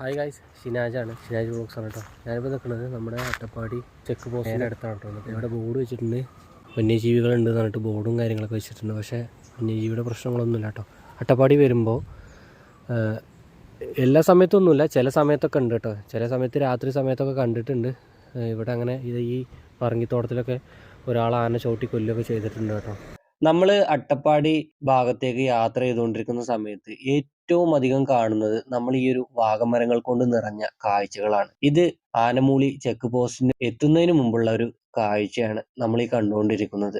Hi guys ഷിനാജാണ് Shinaj vlogs ആണ് കേട്ടോ ഞാനിപ്പോൾ നിൽക്കുന്നത് നമ്മുടെ അട്ടപ്പാടി ചെക്ക് പോസ്റ്റിന്റെ അടുത്താണ് കേട്ടോ ഇവിടെ ബോർഡ് വെച്ചിട്ടുണ്ട്. വന്യജീവികളുണ്ട് എന്ന് പറഞ്ഞിട്ട് ബോർഡും കാര്യങ്ങളൊക്കെ വെച്ചിട്ടുണ്ട്. പക്ഷേ വന്യജീവിയുടെ പ്രശ്നങ്ങളൊന്നുമില്ല കേട്ടോ അട്ടപ്പാടി വരുമ്പോൾ എല്ലാ സമയത്തൊന്നുമില്ല. ചില സമയത്തൊക്കെ ഉണ്ട് കേട്ടോ ചില സമയത്ത് രാത്രി സമയത്തൊക്കെ കണ്ടിട്ടുണ്ട്. ഇവിടെ അങ്ങനെ ഇത് ഈ പറങ്കിത്തോട്ടത്തിലൊക്കെ ഒരാൾ ആന ചവിട്ടി കൊല്ലുകയൊക്കെ ചെയ്തിട്ടുണ്ട് കേട്ടോ നമ്മൾ അട്ടപ്പാടി ഭാഗത്തേക്ക് യാത്ര ചെയ്തുകൊണ്ടിരിക്കുന്ന സമയത്ത് ഏറ്റവും അധികം കാണുന്നത് നമ്മൾ ഈ ഒരു വാഗമരങ്ങൾ കൊണ്ട് നിറഞ്ഞ കാഴ്ചകളാണ്. ഇത് ആനമൂളി ചെക്ക് പോസ്റ്റിന് എത്തുന്നതിന് മുമ്പുള്ള ഒരു കാഴ്ചയാണ് നമ്മൾ ഈ കണ്ടുകൊണ്ടിരിക്കുന്നത്.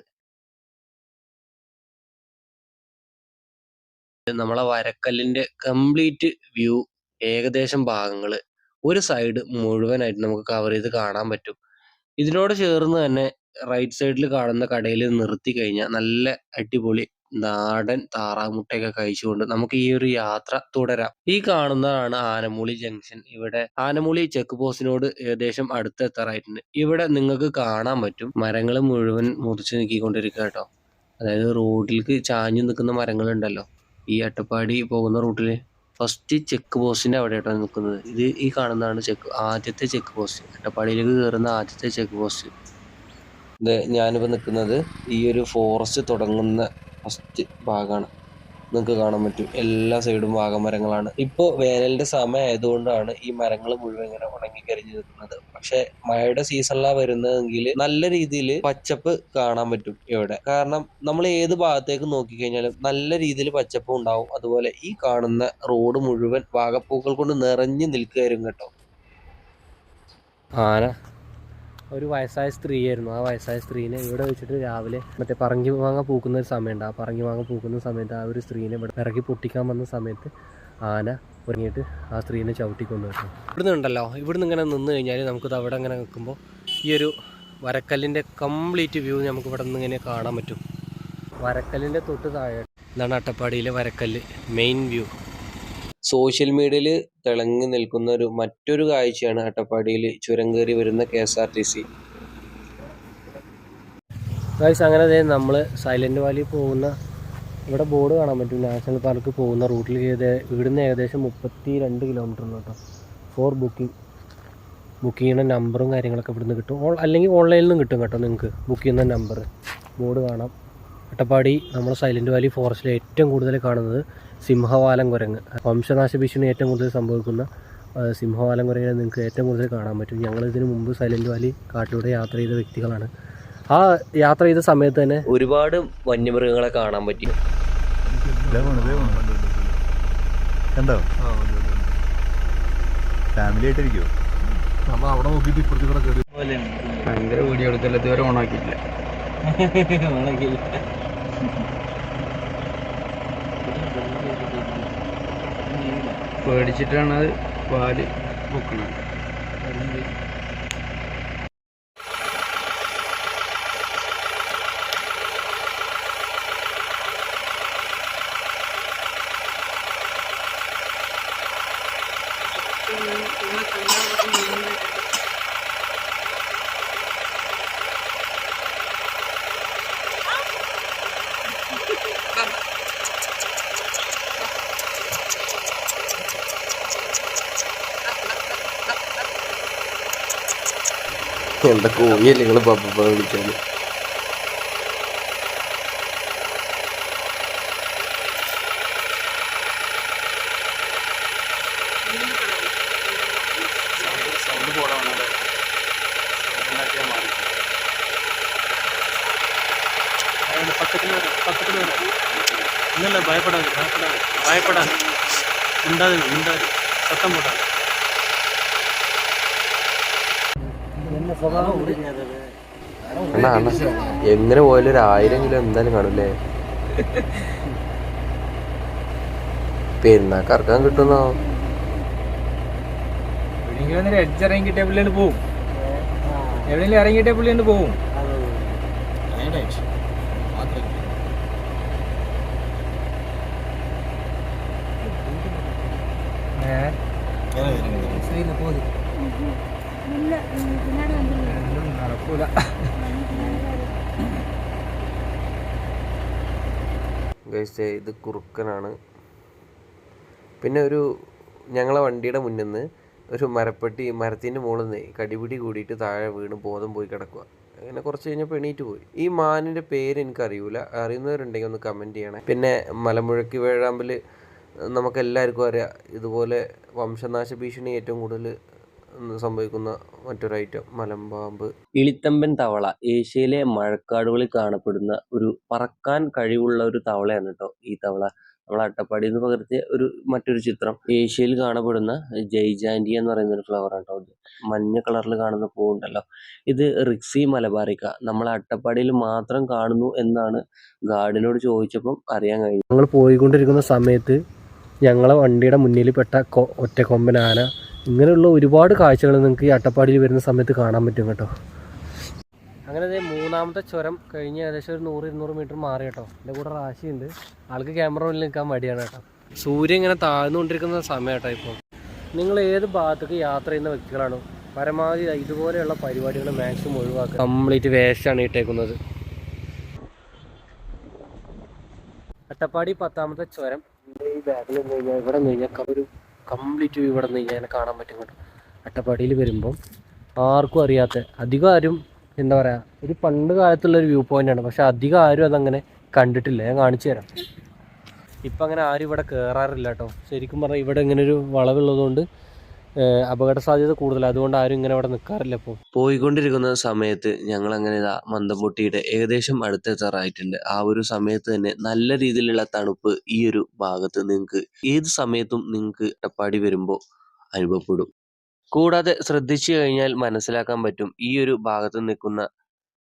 നമ്മളെ വരക്കല്ലിന്റെ കംപ്ലീറ്റ് വ്യൂ ഏകദേശം ഭാഗങ്ങൾ ഒരു സൈഡ് മുഴുവനായിട്ട് നമുക്ക് കവർ ചെയ്ത് കാണാൻ പറ്റും. ഇതിനോട് ചേർന്ന് തന്നെ റൈറ്റ് സൈഡിൽ കാണുന്ന കടയിൽ നിർത്തി കഴിഞ്ഞാൽ നല്ല അടിപൊളി നാടൻ താറാമുട്ടയൊക്കെ കഴിച്ചുകൊണ്ട് നമുക്ക് ഈ ഒരു യാത്ര തുടരാം. ഈ കാണുന്നതാണ് ആനമൂളി ജംഗ്ഷൻ. ഇവിടെ ആനമൂളി ചെക്ക് പോസ്റ്റിനോട് ഏകദേശം അടുത്തെത്താറായിട്ടുണ്ട്. ഇവിടെ നിങ്ങൾക്ക് കാണാൻ പറ്റും മരങ്ങൾ മുഴുവൻ മുറിച്ച് നീക്കിക്കൊണ്ടിരിക്കുക കേട്ടോ. അതായത് റോഡിലേക്ക് ചാഞ്ഞു നിൽക്കുന്ന മരങ്ങളുണ്ടല്ലോ. ഈ അട്ടപ്പാടി പോകുന്ന റൂട്ടിൽ ഫസ്റ്റ് ചെക്ക് പോസ്റ്റിന്റെ അവിടെ ആയിട്ടാണ് നിൽക്കുന്നത്. ഇത് ഈ കാണുന്നതാണ് ചെക്ക് ആദ്യത്തെ ചെക്ക് പോസ്റ്റ്. അട്ടപ്പാടിയിലേക്ക് കയറുന്ന ആദ്യത്തെ ചെക്ക് പോസ്റ്റ്. ഇത് ഞാനിപ്പോൾ നിൽക്കുന്നത് ഈ ഒരു ഫോറസ്റ്റ് തുടങ്ങുന്ന ഫസ്റ്റ് ഭാഗമാണ് നിങ്ങൾക്ക് കാണാൻ പറ്റും. എല്ലാ സൈഡും വാഗമരങ്ങളാണ്. ഇപ്പോൾ വേനലിന്റെ സമയം ആയതുകൊണ്ടാണ് ഈ മരങ്ങൾ മുഴുവൻ ഇങ്ങനെ ഉണങ്ങി കരിഞ്ഞു നിൽക്കുന്നത്. പക്ഷെ മഴയുടെ സീസണിലാണ് വരുന്നതെങ്കിൽ നല്ല രീതിയിൽ പച്ചപ്പ് കാണാൻ പറ്റും ഇവിടെ. കാരണം നമ്മൾ ഏത് ഭാഗത്തേക്ക് നോക്കിക്കഴിഞ്ഞാലും നല്ല രീതിയിൽ പച്ചപ്പ് ഉണ്ടാവും. അതുപോലെ ഈ കാണുന്ന റോഡ് മുഴുവൻ വാഗപ്പൂക്കൾ കൊണ്ട് നിറഞ്ഞു നിൽക്കുകയായിരുന്നു കേട്ടോ. ആന. ഒരു വയസ്സായ സ്ത്രീയായിരുന്നു. ആ വയസ്സായ സ്ത്രീനെ ഇവിടെ വെച്ചിട്ട് രാവിലെ മറ്റേ പറങ്കി മാങ്ങ പൂക്കുന്ന ഒരു സമയമുണ്ട്. ആ പറങ്കി മാങ്ങ പൂക്കുന്ന സമയത്ത് ആ ഒരു സ്ത്രീനെ ഇവിടെ ഇറക്കി പൊട്ടിക്കാൻ വന്ന സമയത്ത് ആന ഒരുങ്ങിയിട്ട് ആ സ്ത്രീനെ ചവിട്ടിക്കൊണ്ട് കേട്ടോ ഇവിടുന്ന് ഉണ്ടല്ലോ. ഇവിടുന്ന് ഇങ്ങനെ നിന്ന് കഴിഞ്ഞാൽ നമുക്കിത് അവിടെ ഇങ്ങനെ നിൽക്കുമ്പോൾ ഈ ഒരു വരക്കല്ലിന്റെ കംപ്ലീറ്റ് വ്യൂ നമുക്ക് ഇവിടെ നിന്ന് ഇങ്ങനെ കാണാൻ പറ്റും. വരക്കല്ലിന്റെ തൊട്ട് താഴെ ഇതാണ് അട്ടപ്പാടിയിലെ വരക്കല്ല്. Main view. സോഷ്യൽ മീഡിയയിൽ തിളങ്ങി നിൽക്കുന്ന ഒരു മറ്റൊരു കാഴ്ചയാണ് അട്ടപ്പാടിയിൽ ചുരം കയറി വരുന്ന K S R T C. Guys അങ്ങനെ ദേ നമ്മൾ സൈലന്റ് വാലി പോകുന്ന ഇവിടെ ബോർഡ് കാണാൻ പറ്റും. നാഷണൽ പാർക്ക് പോകുന്ന റൂട്ടിൽ ഇവിടുന്ന് ഏകദേശം മുപ്പത്തി രണ്ട് കിലോമീറ്റർ ഉണ്ട് കേട്ടോ. ഫോർ ബുക്കിംഗ് ബുക്ക് ചെയ്യുന്ന നമ്പറും കാര്യങ്ങളൊക്കെ ഇവിടുന്ന് കിട്ടും. അല്ലെങ്കിൽ ഓൺലൈനിൽ നിന്നും കിട്ടും കേട്ടോ നിങ്ങൾക്ക്. ബുക്ക് ചെയ്യുന്ന നമ്പർ ബോർഡ് കാണാം. അട്ടപ്പാടി നമ്മൾ സൈലന്റ് വാലി ഫോറസ്റ്റിൽ ഏറ്റവും കൂടുതൽ കാണുന്നത് സിംഹവാലം കുരങ്ങ് വംശനാശ ഭീഷണി ഏറ്റവും കൂടുതൽ സംഭവിക്കുന്ന സിംഹവാലം കുരങ്ങിനെ നിങ്ങൾക്ക് ഏറ്റവും കൂടുതൽ കാണാൻ പറ്റും. ഞങ്ങൾ ഇതിനു മുമ്പ് സൈലന്റ് വാലി കാട്ടിലൂടെ യാത്ര ചെയ്ത വ്യക്തികളാണ്. ആ യാത്ര ചെയ്ത സമയത്ത് തന്നെ ഒരുപാട് വന്യമൃഗങ്ങളെ കാണാൻ പറ്റി. കണ്ടോ? ഫാമിലി ആയിട്ടിരിക്കോ നമ്മൾ അവിടെ നോക്കിയിട്ട് ഇപ്പുറത്ത് കൂടെ കയറി ഭയങ്കര വീഡിയോ എടുത്തല്ല ഇതുവരെ ഓണാക്കിയിട്ടില്ല പേടിച്ചിട്ടാണ് അത് പാൽ പൊക്കണത്. എന്താ കോഴിയല്ലേ നിങ്ങൾ പപ്പ വിളിക്കാൻ ഇല്ലല്ല ഭയപ്പെടാതെ ഭയപ്പെടാതെ ഭയപ്പെടാതെ. മിണ്ടാതെ മിണ്ടാതെ. സത്തം പോടാതെ അണ്ണാ അണ്ണാ എങ്ങനെ പോയാലും ഒരു ആയിരം കിലോ എന്തായാലും കാണൂലേ പെരുന്നാക്ക് ഇറക്കാൻ കിട്ടുന്നോ? എവിടെയെങ്കിലും എഡ്ജ് ഇറങ്ങി കിട്ടിയ പുള്ളിയാണ് പോവും. എവിടെയെങ്കിലും ഇറങ്ങി കിട്ടിയ പുള്ളിയാണ് പോവും. നടക്കൂല. ഗൈസ് ഇത് കുറുക്കനാണ്. പിന്നെ ഒരു ഞങ്ങളെ വണ്ടിയുടെ മുന്നിൽ നിന്ന് ഒരു മരപ്പെട്ടി മരത്തിന്റെ മുകളിൽ നിന്ന് കടിപിടി കൂടിയിട്ട് താഴെ വീണ് ബോധം പോയി കിടക്കുക അങ്ങനെ കുറച്ച് കഴിഞ്ഞപ്പോൾ എണീറ്റ് പോയി. ഈ മാനിന്റെ പേര് എനിക്ക് അറിയൂല അറിയുന്നവരുണ്ടെങ്കിൽ ഒന്ന് കമന്റ് ചെയ്യണേ. പിന്നെ മലമുഴക്കി വേഴാമ്പൽ നമുക്ക് എല്ലാവർക്കും അറിയാം. ഇതുപോലെ വംശനാശ ഭീഷണി ഏറ്റവും കൂടുതൽ സംഭവിക്കുന്ന മറ്റൊരു ഐറ്റം മലമ്പാമ്പ്. ഇളിത്തമ്പൻ തവള ഏഷ്യയിലെ മഴക്കാടുകളിൽ കാണപ്പെടുന്ന ഒരു പറക്കാൻ കഴിവുള്ള ഒരു തവളയാണ് കേട്ടോ ഈ തവള. നമ്മൾ അട്ടപ്പാടിയിൽ നിന്ന് പകർത്തിയ ഒരു മറ്റൊരു ചിത്രം. ഏഷ്യയിൽ കാണപ്പെടുന്ന ജൈജാൻഡി എന്ന് പറയുന്ന ഒരു ഫ്ലവർ ആണ് ഇത്. മഞ്ഞ കളറിൽ കാണുന്ന പൂവുണ്ടല്ലോ. ഇത് റിക്സി മലബാറിക്ക. നമ്മൾ അട്ടപ്പാടിയിൽ മാത്രം കാണുന്നു എന്നാണ് ഗാർഡിനോട് ചോദിച്ചപ്പം അറിയാൻ കഴിഞ്ഞു ഞങ്ങൾ പോയിക്കൊണ്ടിരിക്കുന്ന സമയത്ത് ഞങ്ങളെ വണ്ടിയുടെ മുന്നിൽ പെട്ട കൊ- ഒറ്റക്കൊമ്പൻ ആന ഇങ്ങനെയുള്ള ഒരുപാട് കാഴ്ചകൾ നിങ്ങൾക്ക് ഈ അട്ടപ്പാടിയിൽ വരുന്ന സമയത്ത് കാണാൻ പറ്റും കേട്ടോ. അങ്ങനെ മൂന്നാമത്തെ ചുരം കഴിഞ്ഞ് ഏകദേശം ഒരു നൂറ് ഇരുന്നൂറ് മീറ്റർ മാറി കേട്ടോ. എന്റെ കൂടെ റാശിയുണ്ട്. ആൾക്ക് ക്യാമറ മുന്നിൽ നിൽക്കാൻ മടിയാണ് കേട്ടോ. സൂര്യൻ ഇങ്ങനെ താഴ്ന്നുകൊണ്ടിരിക്കുന്ന സമയം കേട്ടോ ഇപ്പോൾ. നിങ്ങൾ ഏത് ഭാഗത്തേക്ക് യാത്ര ചെയ്യുന്ന വ്യക്തികളാണോ? പരമാവധി ഇതുപോലെയുള്ള പരിപാടികൾ മാക്സിമം ഒഴിവാക്കുക. കംപ്ലീറ്റ് വേസ്റ്റാണ് ഇട്ടേക്കുന്നത്. അട്ടപ്പാടി പത്താമത്തെ ചുരം. ഈ ബാഗിൽ കഴിഞ്ഞാൽ ഇവിടെ കഴിഞ്ഞാൽ ഒരു കംപ്ലീറ്റ് വ്യൂ ഇവിടെ നിന്ന് ഇങ്ങനെ കാണാൻ പറ്റും കേട്ടോ അട്ടപ്പാടിയിൽ വരുമ്പം ആർക്കും അറിയാത്ത അധികം ആരും എന്താ പറയുക ഒരു പണ്ട് കാലത്തുള്ള ഒരു വ്യൂ പോയിന്റാണ് പക്ഷെ അധികം ആരും അതങ്ങനെ കണ്ടിട്ടില്ല. ഞാൻ കാണിച്ചു തരാം. ഇപ്പം അങ്ങനെ ആരും ഇവിടെ കയറാറില്ല കേട്ടോ. ശരിക്കും പറഞ്ഞാൽ ഇവിടെ ഇങ്ങനെ ഒരു വളവുള്ളതുകൊണ്ട് അപകട സാധ്യത കൂടുതലാണ് അതുകൊണ്ട് ആരും ഇങ്ങനെ അവിടെ നിൽക്കാറില്ല ഇപ്പോൾ പോയിക്കൊണ്ടിരിക്കുന്ന സമയത്ത് ഞങ്ങൾ അങ്ങനെ ഇതാ മന്ദംപൊട്ടിയുടെ ഏകദേശം അടുത്തെത്താറായിട്ടുണ്ട്. ആ ഒരു സമയത്ത് തന്നെ നല്ല രീതിയിലുള്ള തണുപ്പ് ഈ ഒരു ഭാഗത്ത് നിങ്ങൾക്ക് ഏത് സമയത്തും നിങ്ങൾക്ക് അട്ടപ്പാടി വരുമ്പോൾ അനുഭവപ്പെടും. കൂടാതെ ശ്രദ്ധിച്ചു കഴിഞ്ഞാൽ മനസ്സിലാക്കാൻ പറ്റും ഈ ഒരു ഭാഗത്ത് നിൽക്കുന്ന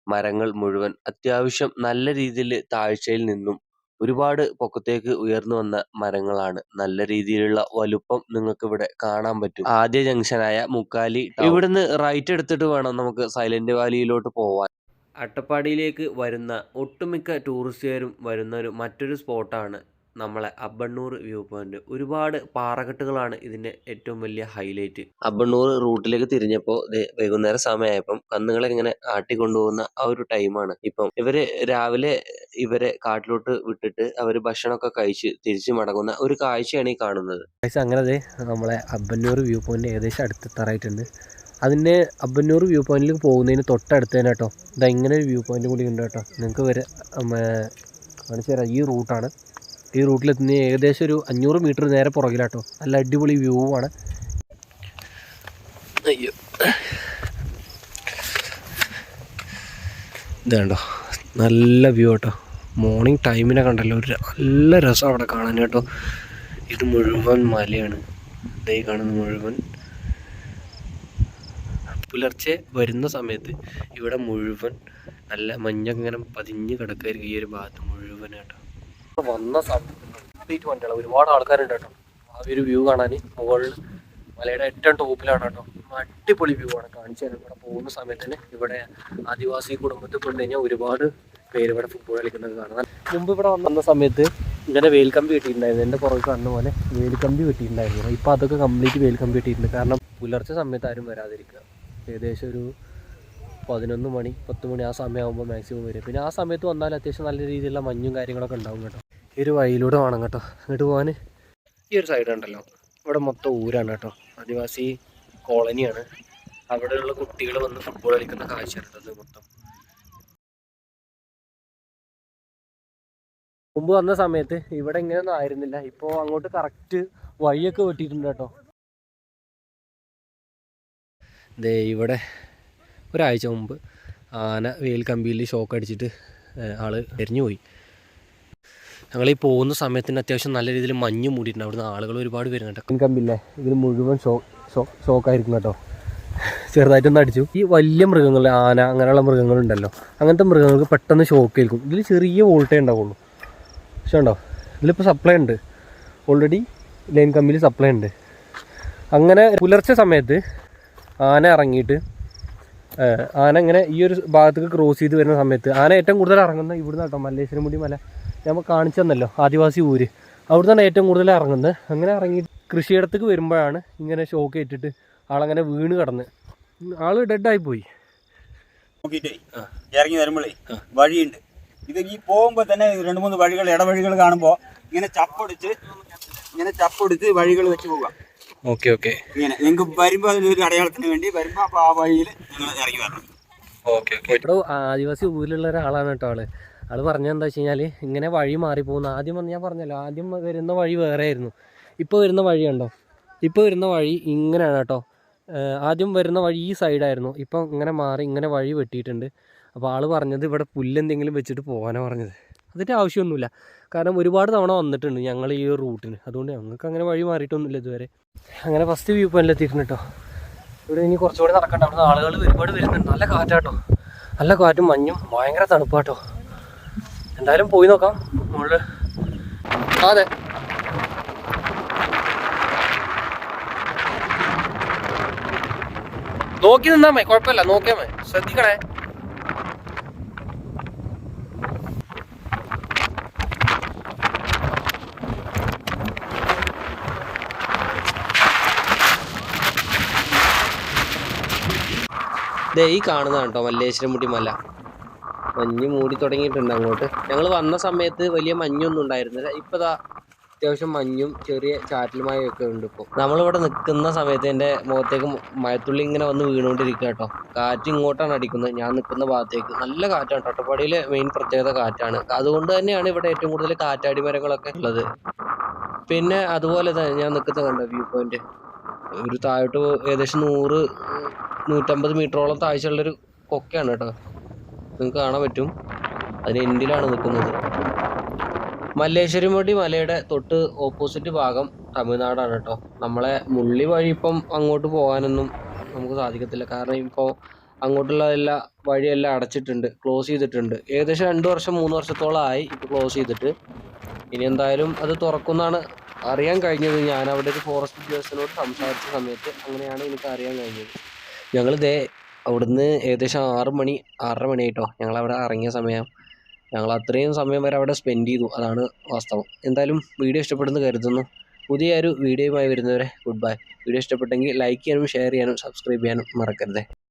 മരങ്ങൾ മുഴുവൻ അത്യാവശ്യം നല്ല രീതിയിൽ താഴ്ചയിൽ നിന്നും ഒരുപാട് പൊക്കത്തേക്ക് ഉയർന്നു വന്ന മരങ്ങളാണ്. നല്ല രീതിയിലുള്ള വലുപ്പം നിങ്ങൾക്ക് ഇവിടെ കാണാൻ പറ്റും. ആദ്യ ജംഗ്ഷനായ മുക്കാലി ഇവിടുന്ന് റൈറ്റ് എടുത്തിട്ട് വേണം നമുക്ക് സൈലന്റ് വാലിയിലോട്ട് പോവാൻ. അട്ടപ്പാടിയിലേക്ക് വരുന്ന ഒട്ടുമിക്ക ടൂറിസ്റ്റുകാരും വരുന്ന ഒരു മറ്റൊരു സ്പോട്ടാണ് നമ്മളെ അബ്ബണ്ണൂർ വ്യൂ പോയിന്റ്. ഒരുപാട് പാറകെട്ടുകളാണ് ഇതിന്റെ ഏറ്റവും വലിയ ഹൈലൈറ്റ് അബ്ബണ്ണൂർ റൂട്ടിലേക്ക് തിരിഞ്ഞപ്പോൾ വൈകുന്നേരം സമയമായപ്പം കന്നുകളെ ഇങ്ങനെ ആട്ടിക്കൊണ്ടുപോകുന്ന ആ ഒരു ടൈമാണ് ഇപ്പം ഇവർ രാവിലെ ഇവരെ കാട്ടിലോട്ട് വിട്ടിട്ട് അവർ ഭക്ഷണമൊക്കെ കഴിച്ച് തിരിച്ചു മടങ്ങുന്ന ഒരു കാഴ്ചയാണ് ഈ കാണുന്നത്. അങ്ങനെ നമ്മളെ അബ്ബന്നൂർ വ്യൂ പോയിന്റ് ഏകദേശം അടുത്തെത്താറായിട്ടുണ്ട്. അതിന്റെ അബ്ബന്നൂർ വ്യൂ പോയിന്റിൽ പോകുന്നതിന് തൊട്ടടുത്ത് തന്നെ കേട്ടോ. ഇതാ ഇങ്ങനെ ഒരു വ്യൂ പോയിന്റ് കൂടി ഉണ്ട് കേട്ടോ. നിങ്ങൾക്ക് വരെ കാണിച്ചു തരാം. ഈ റൂട്ടാണ് ഈ റൂട്ടിലെത്തുന്ന ഏകദേശം ഒരു അഞ്ഞൂറ് മീറ്റർ നേരെ പുറകിലാട്ടോ. നല്ല അടിപൊളി വ്യൂ ആണ്. അയ്യോ. ഇതാണ്ടോ നല്ല വ്യൂ കേട്ടോ മോർണിംഗ് ടൈമിനെ കണ്ടല്ലോ. ഒരു നല്ല രസം അവിടെ കാണാൻ കേട്ടോ. ഇത് മുഴുവൻ മലയാണ്. ഇതായി കാണുന്ന മുഴുവൻ പുലർച്ചെ വരുന്ന സമയത്ത് ഇവിടെ മുഴുവൻ നല്ല മഞ്ഞങ്ങനെ പതിഞ്ഞ് കിടക്കായിരിക്കും ഈ ഒരു ഭാഗത്ത് മുഴുവൻ കേട്ടോ വന്ന സമയത്ത് വണ്ടികൾ ഒരുപാട് ആൾക്കാരുണ്ട് കേട്ടോ. ആ ഒരു വ്യൂ കാണാൻ മുകളിൽ മലയുടെ ഏറ്റവും ടോപ്പിലാണ് കേട്ടോ. അടിപൊളി വ്യൂ ആണ്. കാണിച്ചു തരുന്നത് ഇവിടെ പോകുന്ന സമയത്ത് തന്നെ ഇവിടെ ആദിവാസി കുടുംബത്തിൽ കൊണ്ടു കഴിഞ്ഞാൽ ഒരുപാട് പേര് ഇവിടെ ഫുട്ബോൾ കളിക്കുന്നത് കാണാം മുമ്പ് ഇവിടെ വന്ന സമയത്ത് ഇങ്ങനെ വേൽക്കമ്പി കിട്ടിയിട്ടുണ്ടായിരുന്നു. എന്റെ പുറകെ കാണുന്ന പോലെ വേൽക്കമ്പി കിട്ടിയിട്ടുണ്ടായിരുന്നു. ഇപ്പം അതൊക്കെ കംപ്ലീറ്റ് വേൽക്കമ്പി കിട്ടിയിട്ടുണ്ട്. കാരണം പുലർച്ചെ സമയത്ത് ആരും വരാതിരിക്കുക. ഏകദേശം ഒരു പതിനൊന്ന് മണി പത്ത് മണി ആ സമയമാകുമ്പോൾ മാക്സിമം വരും. പിന്നെ ആ സമയത്ത് വന്നാൽ അത്യാവശ്യം നല്ല രീതിയിലുള്ള മഞ്ഞും കാര്യങ്ങളൊക്കെ ഉണ്ടാവും കേട്ടോ. ഈ ഒരു വഴിയിലൂടെ വേണം കേട്ടോ. അങ്ങോട്ട് പോകാൻ ഈ ഒരു സൈഡ് ഉണ്ടല്ലോ. ഇവിടെ മൊത്തം ഊരാണ് കേട്ടോ. ആദിവാസി കോളനിയാണ്. അവിടെയുള്ള കുട്ടികൾ വന്ന് ഫുട്ബോൾ കളിക്കുന്ന കാഴ്ചയാണ് ഇത് മൊത്തം. മുമ്പ് വന്ന സമയത്ത് ഇവിടെ ഇങ്ങനെയൊന്നും ആയിരുന്നില്ല. ഇപ്പോൾ അങ്ങോട്ട് കറക്റ്റ് വഴിയൊക്കെ വെട്ടിയിട്ടുണ്ട് കേട്ടോ. ദേ ഇവിടെ ഒരാഴ്ച മുമ്പ് ആന വേൽ കമ്പിയിൽ ഷോക്ക് അടിച്ചിട്ട് ആൾ എരിഞ്ഞു പോയി. ഞങ്ങൾ ഈ പോകുന്ന സമയത്തിന് അത്യാവശ്യം നല്ല രീതിയിൽ മഞ്ഞ് മൂടിയിട്ടുണ്ട്. അവിടുന്ന് ആളുകൾ ഒരുപാട് വരുന്നുണ്ട്. കമ്പില്ലേ? ഇതിൽ മുഴുവൻ ഷോ ഷോക്കായിരിക്കും കേട്ടോ. ചെറുതായിട്ടൊന്ന് അടിച്ചു. ഈ വലിയ മൃഗങ്ങൾ ആന അങ്ങനെയുള്ള മൃഗങ്ങളുണ്ടല്ലോ. അങ്ങനത്തെ മൃഗങ്ങൾക്ക് പെട്ടെന്ന് ഷോക്ക് ഏൽക്കും ഇതിൽ ചെറിയ വോൾട്ടേ ഉണ്ടാവുള്ളൂ. പക്ഷേ ഉണ്ടോ? ഇതിലിപ്പോൾ സപ്ലൈ ഉണ്ട്. ഓൾറെഡി ലൈൻ കമ്പിയിൽ സപ്ലൈ ഉണ്ട്. അങ്ങനെ പുലർച്ചെ സമയത്ത് ആന ഇറങ്ങിയിട്ട് ആന ഇങ്ങനെ ഈ ഒരു ഭാഗത്തേക്ക് ക്രോസ് ചെയ്ത് വരുന്ന സമയത്ത് ആന ഏറ്റവും കൂടുതൽ ഇറങ്ങുന്ന ഇവിടുന്ന് കേട്ടോ. മല്ലേശ്വരമുടി മല. ഞാൻ കാണിച്ചു തന്നല്ലോ ആദിവാസി ഊര്. അവിടുന്നാണ് ഏറ്റവും കൂടുതൽ ഇറങ്ങുന്നത്. അങ്ങനെ ഇറങ്ങി കൃഷിയിടത്തേക്ക് വരുമ്പോഴാണ് ഇങ്ങനെ ഷോക്ക് ഏറ്റിട്ട് ആളങ്ങനെ വീണ് കിടന്ന്. ആൾ ഡെഡായി പോയി. നോക്കിയിട്ടേ ഇറങ്ങി വരുമ്പോഴേ വഴിയുണ്ട്. ഇത് ഈ പോകുമ്പോൾ തന്നെ രണ്ട് മൂന്ന് വഴികൾ ഇടവഴികൾ കാണുമ്പോൾ ഇങ്ങനെ ചപ്പൊടിച്ച് ഇങ്ങനെ ചപ്പൊടിച്ച് വഴികൾ വെച്ച് പോകാം ഓക്കെ ഓക്കെ ഇങ്ങനെ നിങ്ങൾക്ക് വരുമ്പോ അതിലൊരു അടയാളത്തിന് വേണ്ടി വരുമ്പോ അപ്പോൾ ആ വഴിയിൽ നിങ്ങൾ ഇറങ്ങി വരണം. ഓക്കെ ഓക്കെ ആദിവാസി ഊരിലുള്ള ഒരാളാണ് കേട്ടോ ആൾ. ആൾ പറഞ്ഞത് എന്താ വെച്ച് കഴിഞ്ഞാൽ ഇങ്ങനെ വഴി മാറിപ്പോകുന്നു ആദ്യം വന്ന് ഞാൻ പറഞ്ഞല്ലോ ആദ്യം വരുന്ന വഴി വേറെ ആയിരുന്നു. ഇപ്പോൾ വരുന്ന വഴി കണ്ടോ? ഇപ്പോൾ വരുന്ന വഴി ഇങ്ങനെയാണ് കേട്ടോ. ആദ്യം വരുന്ന വഴി ഈ സൈഡായിരുന്നു ഇപ്പം ഇങ്ങനെ മാറി ഇങ്ങനെ വഴി വെട്ടിയിട്ടുണ്ട്. അപ്പോൾ ആൾ പറഞ്ഞത് ഇവിടെ പുല്ലെന്തെങ്കിലും വെച്ചിട്ട് പോകാനാണ് പറഞ്ഞത്. അതിന്റെ ആവശ്യമൊന്നുമില്ല. കാരണം ഒരുപാട് തവണ വന്നിട്ടുണ്ട് ഞങ്ങൾ ഈ റൂട്ടിന് അതുകൊണ്ട് ഞങ്ങൾക്ക് അങ്ങനെ വഴി മാറിയിട്ടൊന്നുമില്ല ഇതുവരെ. അങ്ങനെ ഫസ്റ്റ് വ്യൂ പോയിന്റിൽ എത്തിയിട്ടുണ്ട് കേട്ടോ. ഇവിടെ ഇനി കുറച്ചുകൂടി നടക്കണ്ട. അവിടെ ആളുകൾ ഒരുപാട് വരുന്നുണ്ട്. നല്ല കാറ്റാട്ടോ നല്ല കാറ്റും മഞ്ഞും. ഭയങ്കര തണുപ്പാട്ടോ എന്തായാലും പോയി നോക്കാം. മുകളിൽ അതെ. നോക്കി നിന്നാ മതി കുഴപ്പമില്ല നോക്കിയാ മതി. ശ്രദ്ധിക്കണേ. ഈ കാണുന്നതാണ് കേട്ടോ മല്ലേശ്വരംമുട്ടി മല. മഞ്ഞ് മൂടി തുടങ്ങിയിട്ടുണ്ട് അങ്ങോട്ട്. ഞങ്ങൾ വന്ന സമയത്ത് വലിയ മഞ്ഞൊന്നും ഉണ്ടായിരുന്നില്ല. ഇപ്പൊ ഇതാ അത്യാവശ്യം മഞ്ഞും ചെറിയ ചാറ്റൽ ഒക്കെ ഉണ്ട് ഇപ്പോൾ നമ്മളിവിടെ നിൽക്കുന്ന സമയത്ത് എന്റെ മുഖത്തേക്ക് മഴത്തുള്ളി ഇങ്ങനെ വന്ന് വീണുകൊണ്ടിരിക്കുക കേട്ടോ. കാറ്റ് ഇങ്ങോട്ടാണ് അടിക്കുന്നത്. ഞാൻ നിൽക്കുന്ന ഭാഗത്തേക്ക്. നല്ല കാറ്റാണ് തൊട്ടപ്പാടിയിലെ മെയിൻ പ്രത്യേകത കാറ്റാണ്. അതുകൊണ്ട് തന്നെയാണ് ഇവിടെ ഏറ്റവും കൂടുതൽ കാറ്റാടി മരങ്ങളൊക്കെ ഉള്ളത്. പിന്നെ അതുപോലെ തന്നെ ഞാൻ നിൽക്കുന്ന കണ്ട വ്യൂ പോയിന്റ് ഒരു താഴോട്ട് ഏകദേശം നൂറ് നൂറ്റമ്പത് മീറ്ററോളം താഴ്ചയുള്ളൊരു കൊക്കയാണ് കേട്ടോ. നിങ്ങൾക്ക് കാണാൻ പറ്റും. അതിന് എൻഡിലാണ് നിൽക്കുന്നത്? മല്ലേശ്വരിമുടി മലയുടെ തൊട്ട് ഓപ്പോസിറ്റ് ഭാഗം തമിഴ്നാടാണ് കേട്ടോ. നമ്മളെ മുള്ളി വഴി ഇപ്പം അങ്ങോട്ട് പോകാനൊന്നും നമുക്ക് സാധിക്കത്തില്ല. കാരണം ഇപ്പോൾ അങ്ങോട്ടുള്ള എല്ലാ വഴിയെല്ലാം അടച്ചിട്ടുണ്ട് ക്ലോസ് ചെയ്തിട്ടുണ്ട്. ഏകദേശം രണ്ട് വർഷം മൂന്ന് വർഷത്തോളമായി ഇപ്പോൾ ക്ലോസ് ചെയ്തിട്ട്. ഇനി എന്തായാലും അത് തുറക്കുന്നാണ് അറിയാൻ കഴിഞ്ഞത്. ഞാൻ അവിടെ ഒരു ഫോറസ്റ്റ് ഉദ്യോഗസ്ഥനോട് സംസാരിച്ച സമയത്ത് അങ്ങനെയാണ് എനിക്ക് അറിയാൻ കഴിഞ്ഞത്. ഞങ്ങൾ ദേ അവിടുന്ന് ഏകദേശം ആറ് മണി ആറര ഞങ്ങൾ അവിടെ ഇറങ്ങിയ സമയം. ഞങ്ങൾ അത്രയും സമയം വരെ അവിടെ സ്പെൻഡ് ചെയ്തു. അതാണ് വാസ്തവം. എന്തായാലും വീഡിയോ ഇഷ്ടപ്പെടുന്നു കരുതുന്നു. പുതിയ ഒരു വീഡിയോയുമായി വരുന്നവരെ ഗുഡ് ബൈ വീഡിയോ ഇഷ്ടപ്പെട്ടെങ്കിൽ ലൈക്ക് ചെയ്യാനും ഷെയർ ചെയ്യാനും സബ്സ്ക്രൈബ് ചെയ്യാനും മറക്കരുത്.